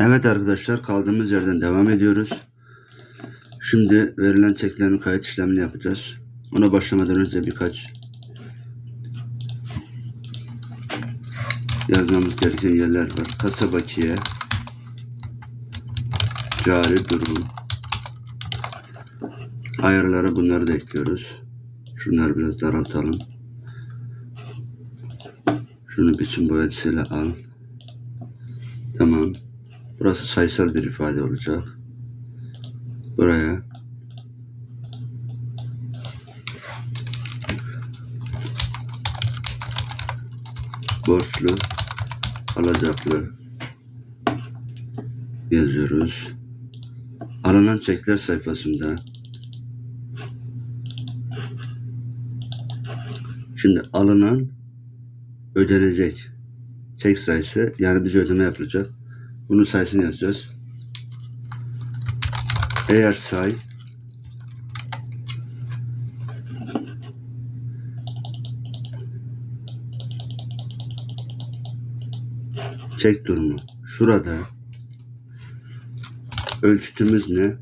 Evet arkadaşlar kaldığımız yerden devam ediyoruz. Şimdi verilen çeklerin kayıt işlemini yapacağız. Ona başlamadan önce birkaç yazmamız gereken yerler var. Kasa bakiye, cari durum, ayarlara bunları da ekliyoruz. Şunları biraz daraltalım. Şunu biçim boyacısıyla al. Burası sayısal bir ifade olacak. Buraya borçlu alacaklı yazıyoruz. Alınan çekler sayfasında şimdi alınan ödenecek çek sayısı yani bize ödeme yapılacak. Bunun sayısını yazacağız. Eğer say çek durumu. Şurada ölçütümüz ne?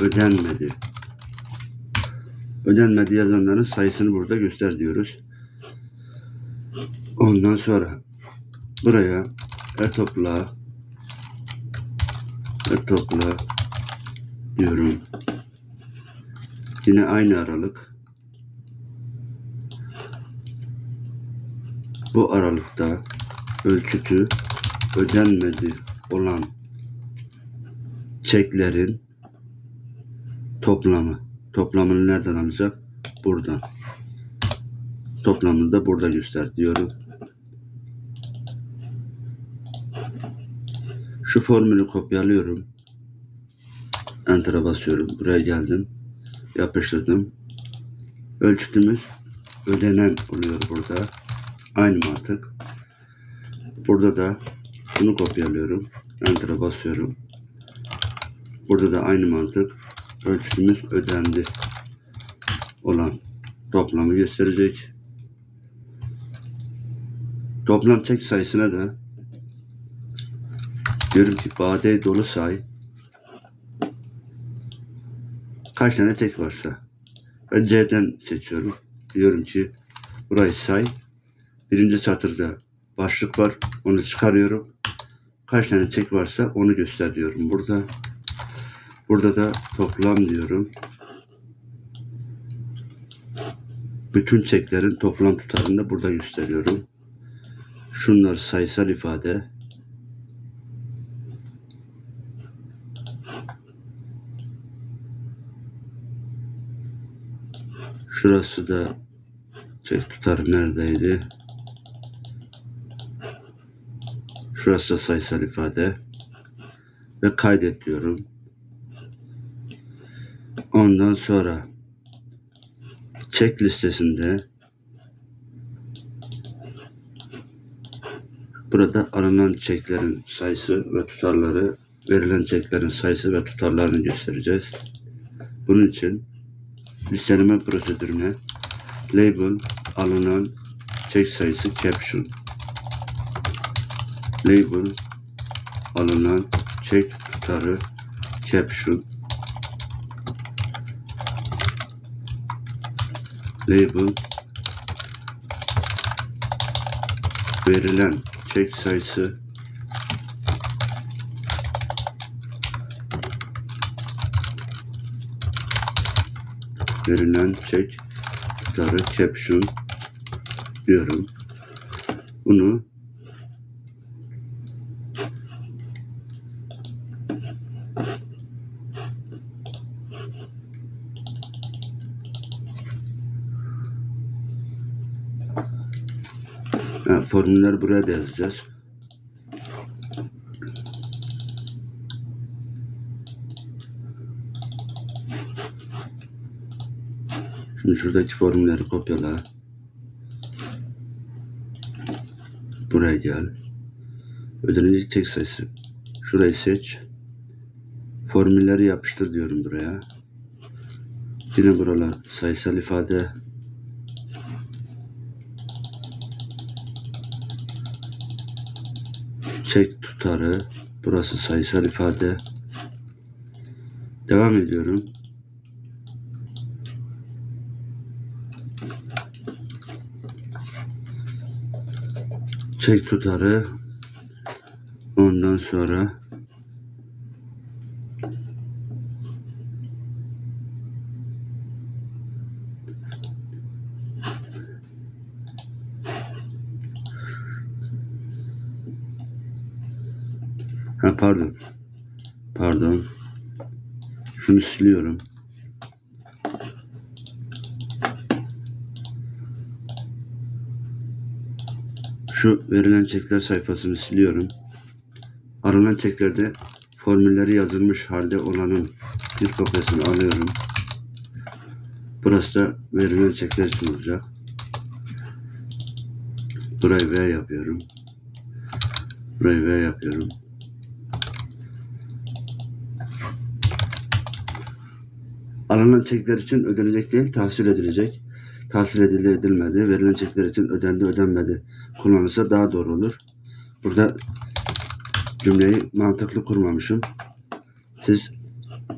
Ödenmedi. Ödenmedi yazanların sayısını burada göster diyoruz. Ondan sonra buraya e topla topla diyorum. Yine aynı aralık. Bu aralıkta ölçütü ödenmedi olan çeklerin toplamı. Toplamını nereden alacak? Buradan. Toplamını da burada göster diyorum. Şu formülü kopyalıyorum. Enter'a basıyorum. Buraya geldim. Yapıştırdım. Ölçütümüz ödenen oluyor burada. Aynı mantık. Burada da bunu kopyalıyorum. Enter'a basıyorum. Burada da aynı mantık. Ölçütümüz ödendi olan toplamı gösterecek. Toplam çek sayısına da diyorum ki bade dolu say kaç tane tek varsa ben C'den seçiyorum. Diyorum ki burayı say. Birinci satırda başlık var. Onu çıkarıyorum. Kaç tane çek varsa onu göster diyorum. Burada burada da toplam diyorum. Bütün çeklerin toplam tutarını da burada gösteriyorum. Şunlar sayısal ifade. Şurası da çek tutarı neredeydi? Şurası da sayısal ifade. Ve kaydet diyorum. Ondan sonra çek listesinde burada aranan çeklerin sayısı ve tutarları verilen çeklerin sayısı ve tutarlarını göstereceğiz. Bunun için listeleme prosedürüne label alınan çek sayısı caption. Label alınan çek tutarı caption. Label verilen çek sayısı verilen çek tutarı caption diyorum. Bunu Ha, formülleri buraya da yazacağız. Şuradaki formülleri kopyala. Buraya gel. Ödenecek tek sayısı. Şurayı seç. Formülleri yapıştır diyorum buraya. Yine buralar sayısal ifade. çek tutarı Burası sayısal ifade. Devam ediyorum. Çek tutarı. Ondan sonra Ha pardon. Pardon. Şunu siliyorum. Şu verilen çekler sayfasını siliyorum. Aranan çeklerde formülleri yazılmış halde olanın bir kopyasını alıyorum. Burası da verilen çekler için olacak. Burayı V yapıyorum. Burayı V yapıyorum. Alınan çekler için ödenecek değil, tahsil edilecek. Tahsil edildi, edilmedi. Verilen çekler için ödendi, ödenmedi. Kullanılsa daha doğru olur. Burada cümleyi mantıklı kurmamışım. Siz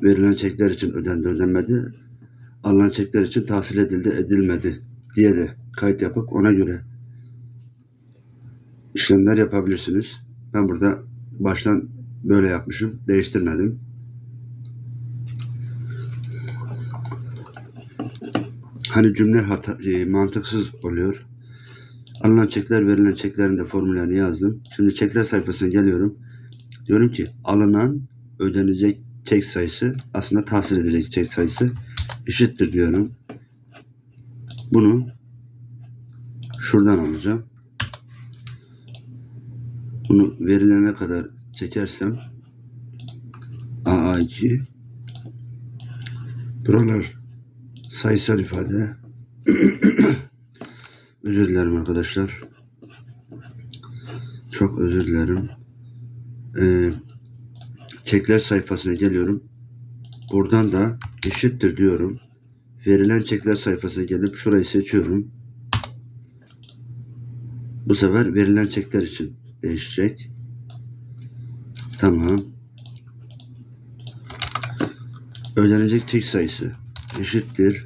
verilen çekler için ödendi, ödenmedi. Alınan çekler için tahsil edildi, edilmedi diye de kayıt yapıp ona göre işlemler yapabilirsiniz. Ben burada baştan böyle yapmışım. Değiştirmedim. Hani cümle hata, e, mantıksız oluyor. Alınan çekler verilen çeklerin de formüllerini yazdım. Şimdi çekler sayfasına geliyorum. Diyorum ki alınan ödenecek çek sayısı aslında tahsil edilecek çek sayısı eşittir diyorum. Bunu şuradan alacağım. Bunu verilene kadar çekersem AA2 buralar sayısal ifade özür dilerim arkadaşlar. Çok özür dilerim. Ee, çekler sayfasına geliyorum. Buradan da eşittir diyorum. Verilen çekler sayfasına gelip şurayı seçiyorum. Bu sefer verilen çekler için değişecek. Tamam. Ödenecek çek sayısı eşittir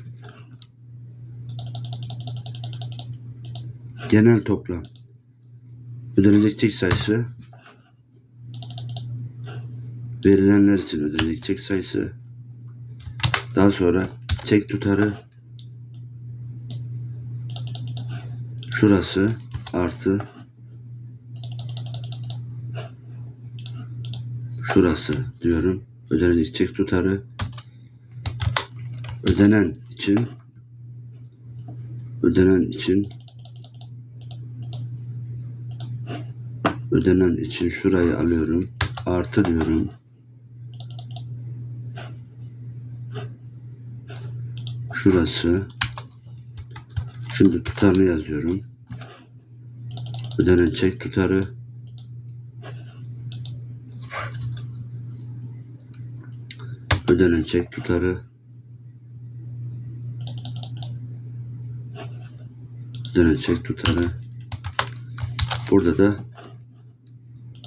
genel toplam. Ödenecek çek sayısı verilenler için ödenecek çek sayısı. Daha sonra çek tutarı şurası artı şurası diyorum. Ödenecek çek tutarı ödenen için ödenen için ödenen için şurayı alıyorum. Artı diyorum. Şurası. Şimdi tutarını yazıyorum. Ödenen çek tutarı. Ödenen çek tutarı. Ödenen çek tutarı. Burada da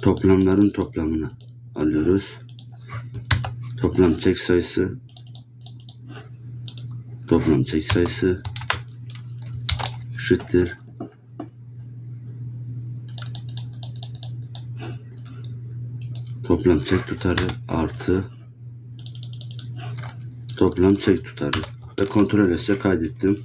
toplamların toplamını alıyoruz. Toplam çek sayısı toplam çek sayısı eşittir. Toplam çek tutarı artı toplam çek tutarı. Ve kontrol etse kaydettim.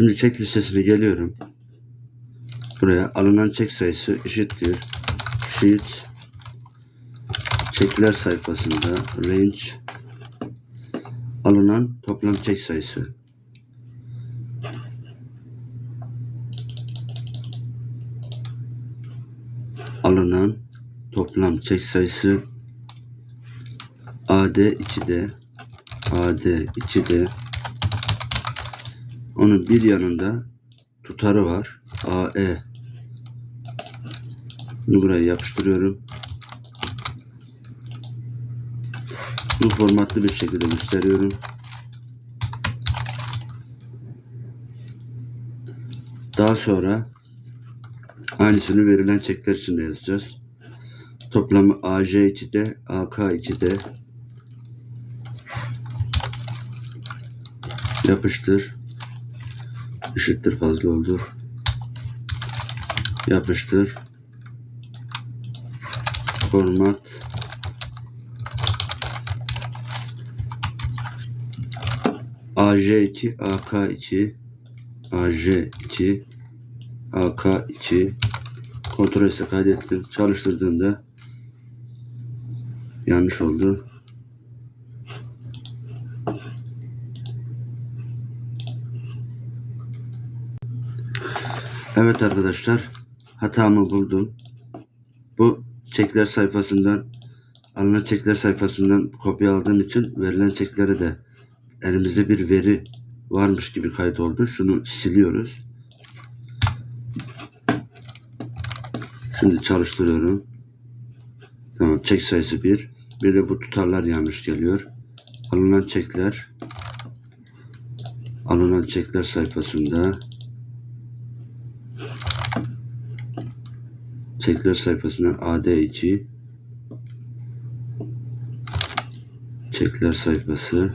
Şimdi çek listesine geliyorum. Buraya alınan çek sayısı eşittir. Sheet çekler sayfasında range alınan toplam çek sayısı. Alınan toplam çek sayısı AD 2D AD 2D onun bir yanında tutarı var. AE Bunu buraya yapıştırıyorum. Bu formatlı bir şekilde gösteriyorum. Daha sonra aynısını verilen çekler için de yazacağız. Toplamı AJ2'de, AK2'de yapıştır. Eşittir fazla oldu. Yapıştır. Format. AJ2, AK2, AJ2, AK2 kontrol kaydettim. Çalıştırdığımda yanlış oldu. Evet arkadaşlar hatamı buldum. Bu çekler sayfasından alınan çekler sayfasından kopya aldığım için verilen çeklere de elimizde bir veri varmış gibi kayıt oldu. Şunu siliyoruz. Şimdi çalıştırıyorum. Tamam çek sayısı 1. Bir de bu tutarlar yanlış geliyor. Alınan çekler alınan çekler sayfasında çekler sayfasından AD2 çekler sayfası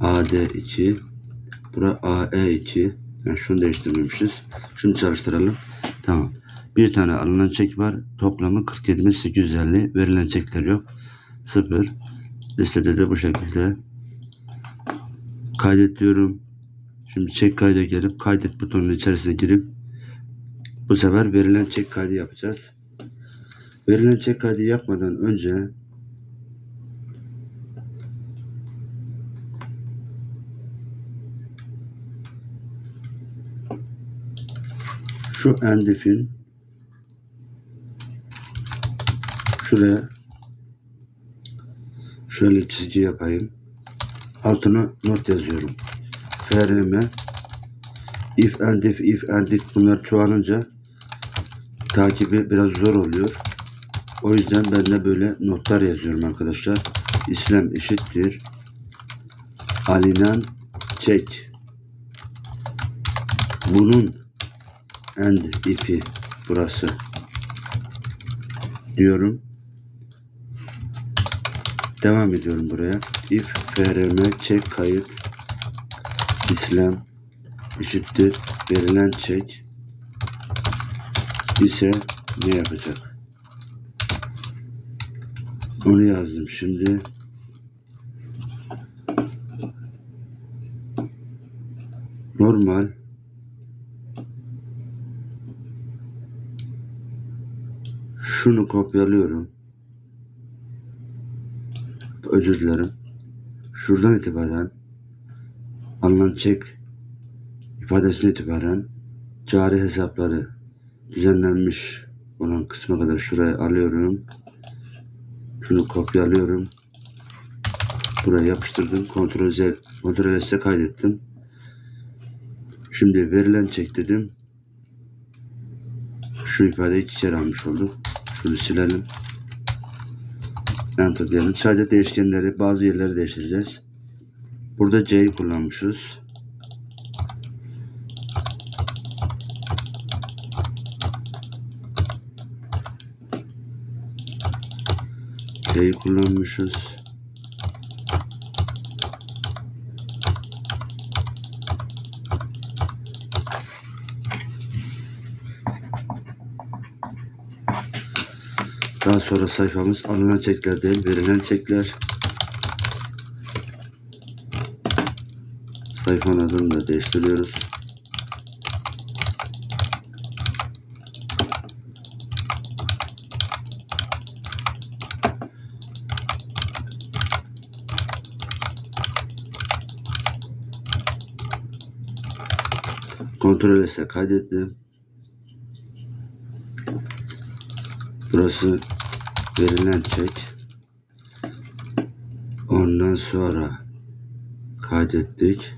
AD2 bura AE2 yani şunu değiştirmemişiz. Şimdi çalıştıralım. Tamam. Bir tane alınan çek var. Toplamı 47.850. Verilen çekler yok. 0. Listede de bu şekilde. Kaydet diyorum. Şimdi çek kayda gelip kaydet butonunun içerisine girip bu sefer verilen çek kaydı yapacağız. Verilen çek kaydı yapmadan önce şu endifin şuraya şöyle çizgi yapayım. Altına not yazıyorum. FRM if and if if and if bunlar çoğalınca takibi biraz zor oluyor. O yüzden ben de böyle notlar yazıyorum arkadaşlar. İslam eşittir. Alinan çek. Bunun and if'i burası diyorum. Devam ediyorum buraya. If frm çek kayıt İslam eşittir verilen çek ise ne yapacak? Onu yazdım şimdi. Normal şunu kopyalıyorum. Özür dilerim. Şuradan itibaren alınan çek ifadesine itibaren cari hesapları düzenlenmiş olan kısma kadar şuraya alıyorum. Şunu kopyalıyorum. Buraya yapıştırdım. Kontrol Z, Kontrol S'e kaydettim. Şimdi verilen çek dedim. Şu ifadeyi iki kere almış olduk. Şunu silelim. Enter diyelim. Sadece değişkenleri bazı yerleri değiştireceğiz. Burada C'yi kullanmışız. C'yi kullanmışız. Daha sonra sayfamız alınan çekler değil, verilen çekler. Sayfanın adını da değiştiriyoruz. Kontrol etse kaydettim. Burası verilen çek. Ondan sonra kaydettik.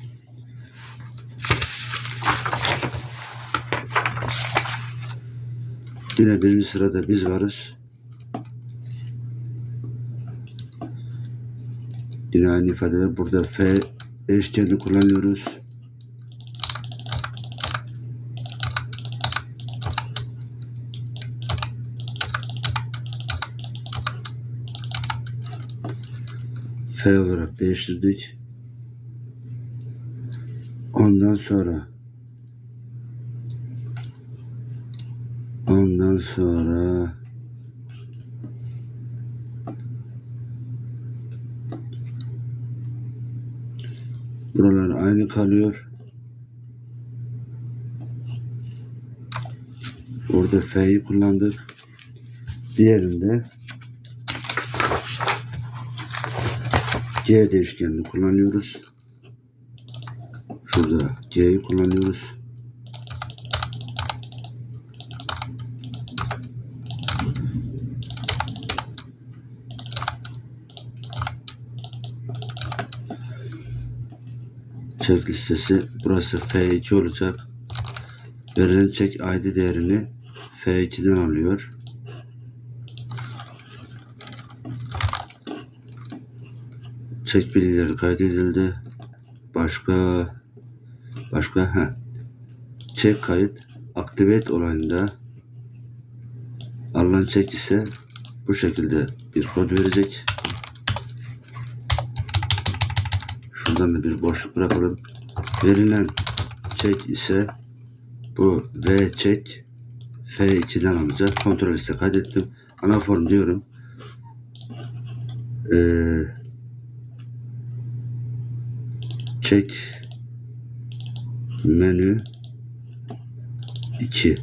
Yine birinci sırada biz varız. Yine aynı ifadeler burada F değişkenini kullanıyoruz. F olarak değiştirdik. Ondan sonra ondan sonra buralar aynı kalıyor. Orada F'yi kullandık. Diğerinde G değişkenini kullanıyoruz. Şurada G'yi kullanıyoruz. Çek listesi burası F2 olacak. Verilen çek ID değerini F2'den alıyor. Çek bilgileri kaydedildi. Başka başka ha. Çek kayıt aktivate olayında alınan çek ise bu şekilde bir kod verecek. Şuradan da bir boşluk bırakalım. Verilen çek ise bu V çek F2'den alacak. Kontrol liste kaydettim. Ana form diyorum. Ee, çek menü 2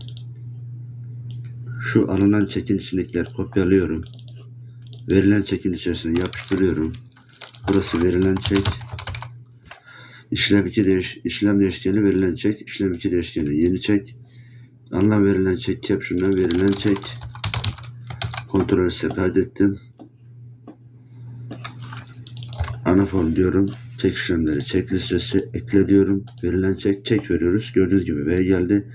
şu alınan çekin içindekileri kopyalıyorum. Verilen çekin içerisine yapıştırıyorum. Burası verilen çek. İşlem 2 değiş işlem değişkeni verilen çek. İşlem 2 değişkeni yeni çek. Anlam verilen çek caption'dan verilen çek. Kontrol ise kaydettim. Ana form diyorum. Çek işlemleri çek listesi ekle diyorum. Verilen çek çek veriyoruz. Gördüğünüz gibi V geldi.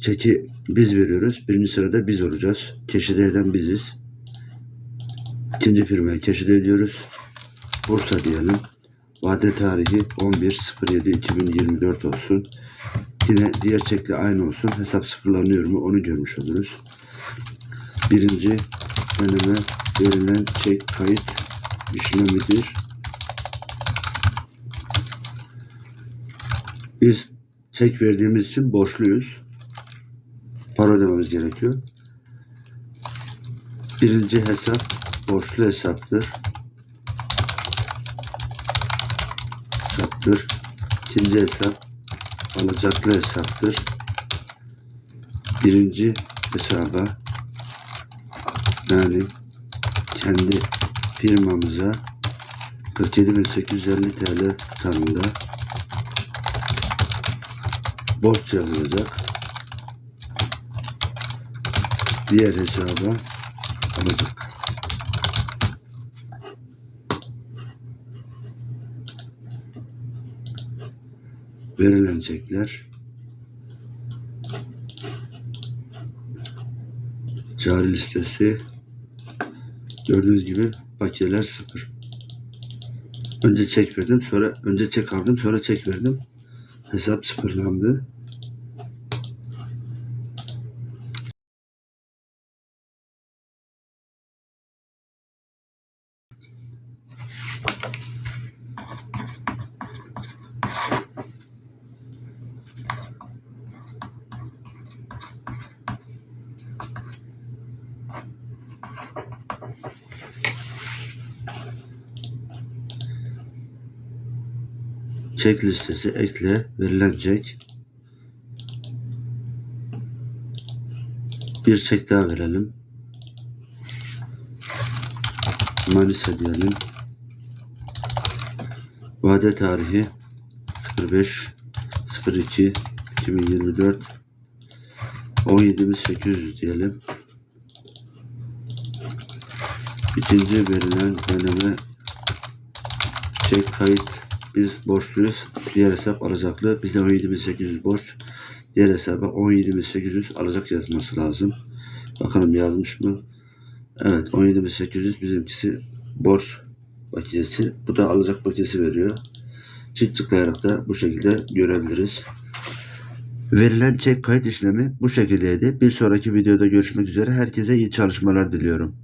Çeki biz veriyoruz. Birinci sırada biz olacağız. Keşide eden biziz. İkinci firmayı keşide ediyoruz. Bursa diyelim. Vade tarihi 11.07.2024 olsun. Yine diğer çekle aynı olsun. Hesap sıfırlanıyor mu onu görmüş oluruz. Birinci deneme verilen çek kayıt işlemidir. Biz çek verdiğimiz için borçluyuz. Para ödememiz gerekiyor. Birinci hesap borçlu hesaptır. Hesaptır. İkinci hesap alacaklı hesaptır. Birinci hesaba yani kendi firmamıza 47.850 TL tutarında borç yazılacak. Diğer hesaba alacak. Verilen çekler cari listesi gördüğünüz gibi bakiyeler sıfır. Önce çek verdim sonra önce çek aldım sonra çek verdim. Hesap sıfırlandı. Çek listesi ekle verilen çek. Bir çek daha verelim. Manisa diyelim. Vade tarihi 05 02 2024 17.800 diyelim. İkinci verilen deneme çek kayıt biz borçluyuz. Diğer hesap alacaklı. Bize 17.800 borç. Diğer hesaba 17.800 alacak yazması lazım. Bakalım yazmış mı? Evet 17.800 bizimkisi borç makinesi. Bu da alacak makinesi veriyor. Çift tıklayarak da bu şekilde görebiliriz. Verilen çek kayıt işlemi bu şekildeydi. Bir sonraki videoda görüşmek üzere. Herkese iyi çalışmalar diliyorum.